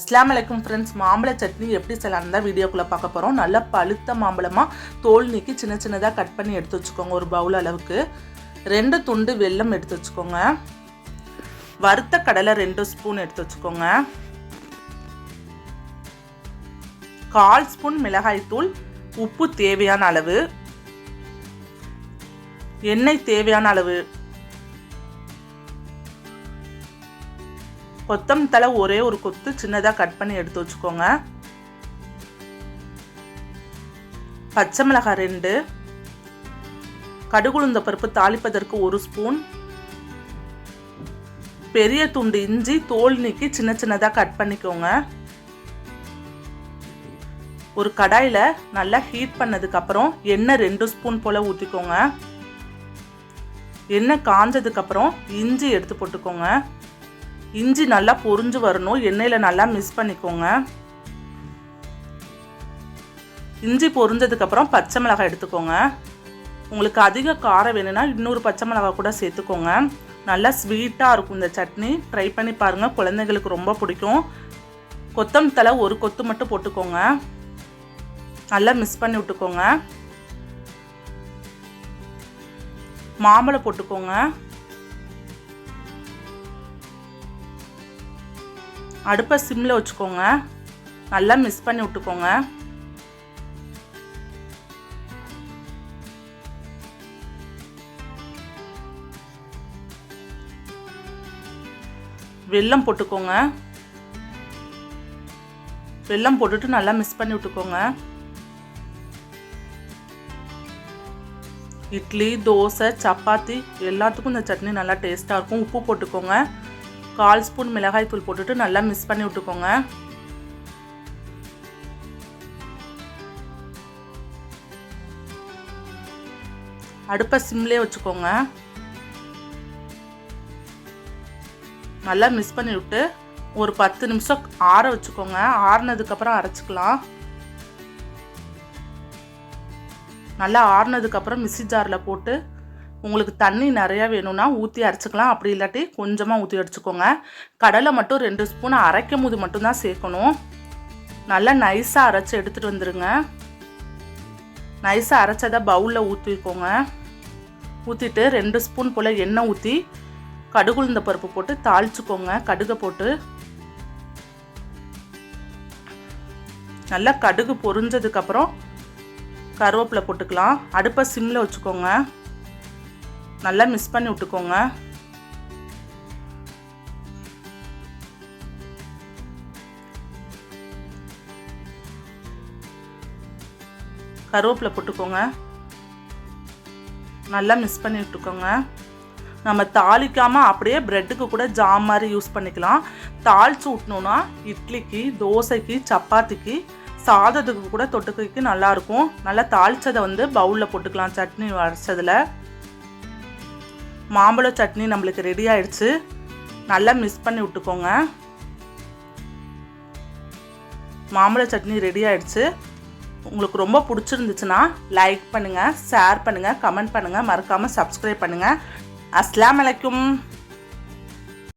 அஸ்லாம் வலைக்கும் ஃப்ரெண்ட்ஸ் மாம்பழ சட்னி எப்படி செய்யலாம் தான் வீடியோக்குள்ளே பார்க்க போகிறோம் நல்லா பழுத்த மாம்பழமாக தோல் நீக்கி சின்ன சின்னதாக கட் பண்ணி எடுத்து வச்சுக்கோங்க ஒரு பவுல் அளவுக்கு. ரெண்டு துண்டு வெல்லம் எடுத்து வச்சுக்கோங்க. வறுத்த கடலை ரெண்டு ஸ்பூன் எடுத்து வச்சுக்கோங்க. கால் ஸ்பூன் மிளகாய்த்தூள் உப்பு தேவையான அளவு. எண்ணெய் தேவையான அளவு. கொத்தம் தலை ஒரே ஒரு கொத்து சின்னதாக கட் பண்ணி எடுத்து வச்சுக்கோங்க. பச்சை மிளகாய் ரெண்டு. கடுகுளுந்த பருப்பு தாளிப்பதற்கு ஒரு ஸ்பூன். பெரிய துண்டு இஞ்சி தோல் நீக்கி சின்ன சின்னதாக கட் பண்ணிக்கோங்க. ஒரு கடாயில் நல்லா ஹீட் பண்ணதுக்கப்புறம் எண்ணெய் ரெண்டு ஸ்பூன் போல் ஊற்றிக்கோங்க எண்ணெய் காஞ்சதுக்கப்புறம் இஞ்சி எடுத்து போட்டுக்கோங்க. இஞ்சி நல்லா பொரிஞ்சு வரணும். எண்ணெயில் நல்லா மிக்ஸ் பண்ணிக்கோங்க. இஞ்சி பொரிஞ்சதுக்கப்புறம் பச்சை மிளகாய் எடுத்துக்கோங்க. உங்களுக்கு அதிக காரம் வேணும்னா இன்னொரு பச்சை மிளகாய் கூட சேர்த்துக்கோங்க. நல்லா ஸ்வீட்டாக இருக்கும் இந்த சட்னி. ட்ரை பண்ணி பாருங்கள் குழந்தைங்களுக்கு ரொம்ப பிடிக்கும். கொத்தம் தலை ஒரு கொத்து மட்டும் போட்டுக்கோங்க. நல்லா மிக்ஸ் பண்ணி விட்டுக்கோங்க. மாம்பழம் போட்டுக்கோங்க. அடுப்பை சிம்மில் வச்சுக்கோங்க. நல்லா மிக்ஸ் பண்ணி விட்டுக்கோங்க. வெல்லம் போட்டுக்கோங்க. வெல்லம் போட்டுட்டு நல்லா மிக்ஸ் பண்ணி விட்டுக்கோங்க. இட்லி தோசை சப்பாத்தி எல்லாத்துக்கும் இந்த சட்னி நல்லா டேஸ்ட்டாக இருக்கும். உப்பு போட்டுக்கோங்க. கால் ஸ்பூன் மிளகாய் தூள் போட்டுட்டு நல்லா மிக்ஸ் பண்ணி விட்டுக்கோங்க. அடுப்பை சிம்லேயே வச்சுக்கோங்க. நல்லா மிக்ஸ் பண்ணி விட்டு ஒரு பத்து நிமிஷம் ஆற வச்சுக்கோங்க. ஆறுனதுக்கப்புறம் அரைச்சிக்கலாம். நல்லா ஆறுனதுக்கப்புறம் மிக்சி ஜாரில் போட்டு உங்களுக்கு தண்ணி நிறையா வேணும்னா ஊற்றி அரைச்சிக்கலாம். அப்படி இல்லாட்டி கொஞ்சமாக ஊற்றி அடிச்சுக்கோங்க. கடலை மட்டும் ரெண்டு ஸ்பூன் அரைக்கும் போது மட்டும்தான் சேர்க்கணும். நல்லா நைஸாக அரைச்சி எடுத்துகிட்டு வந்துடுங்க நைஸாக அரைச்சதை பவுலில் ஊற்றிக்கோங்க ஊற்றிட்டு ரெண்டு ஸ்பூன் போல் எண்ணெய் ஊற்றி கடுகுளுந்த பருப்பு போட்டு தாளிச்சுக்கோங்க. கடுகை போட்டு. நல்லா கடுகு பொரிஞ்சதுக்கப்புறம் கருவேப்பிலை போட்டுக்கலாம். அடுப்பை சிம்மில் வச்சுக்கோங்க. நல்லா மிக்ஸ் பண்ணி விட்டுக்கோங்க. கருவேப்பிலை போட்டுக்கோங்க. நல்லா மிக்ஸ் பண்ணி விட்டுக்கோங்க. நம்ம தாளிக்காமல் அப்படியே ப்ரெட்டுக்கு கூட ஜாம் மாதிரி யூஸ் பண்ணிக்கலாம். தாளிச்சு விட்டணுன்னா இட்லிக்கு தோசைக்கு சப்பாத்திக்கு சாதத்துக்கு கூட தொட்டுக்கைக்கு நல்லாயிருக்கும் நல்லா தாளித்ததை வந்து பவுலில் போட்டுக்கலாம் சட்னி அரைச்சதில் மாம்பழ சட்னி நம்மளுக்கு ரெடி ஆயிடுச்சு. நல்லா மிக்ஸ் பண்ணி விட்டுக்கோங்க. மாம்பழ சட்னி ரெடி ஆயிடுச்சு. உங்களுக்கு ரொம்ப பிடிச்சிருந்துச்சுன்னா லைக் பண்ணுங்கள் ஷேர் பண்ணுங்கள் கமெண்ட் பண்ணுங்கள் மறக்காமல் சப்ஸ்கிரைப் பண்ணுங்கள் அஸ்லாம் வலைக்கும்